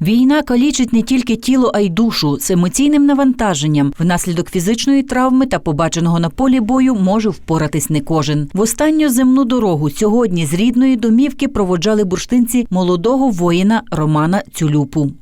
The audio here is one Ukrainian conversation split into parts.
Війна калічить не тільки тіло, а й душу з емоційним навантаженням. Внаслідок фізичної травми та побаченого на полі бою може впоратись не кожен. В останню земну дорогу сьогодні з рідної домівки проводжали бурштинці молодого воїна Романа Цюлюпу.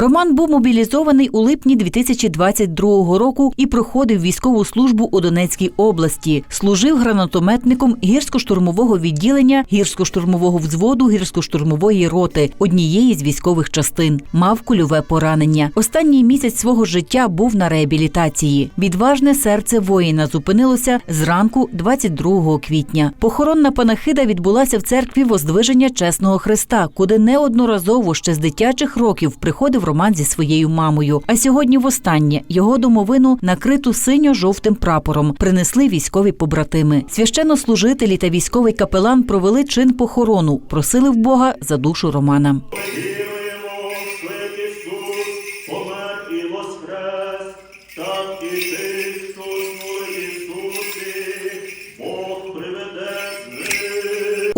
Роман був мобілізований у липні 2022 року і проходив військову службу у Донецькій області. Служив гранатометником гірсько-штурмового відділення гірсько-штурмового взводу гірсько-штурмової роти однієї з військових частин. Мав кульове поранення. Останній місяць свого життя був на реабілітації. Відважне серце воїна зупинилося зранку 22 квітня. Похоронна панахида відбулася в церкві Воздвиження Чесного Христа, куди неодноразово ще з дитячих років приходив Роман зі своєю мамою. А сьогодні востаннє його домовину накриту синьо-жовтим прапором принесли військові побратими. Священнослужителі та військовий капелан провели чин похорону, просили в Бога за душу Романа. Воскрес,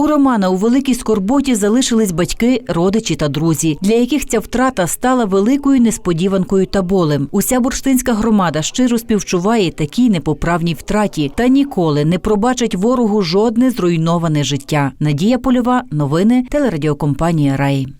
У Романа у великій скорботі залишились батьки, родичі та друзі, для яких ця втрата стала великою несподіванкою та болем. Уся бурштинська громада щиро співчуває такій непоправній втраті та ніколи не пробачить ворогу жодне зруйноване життя. Надія Польова, новини телерадіокомпанія Рай.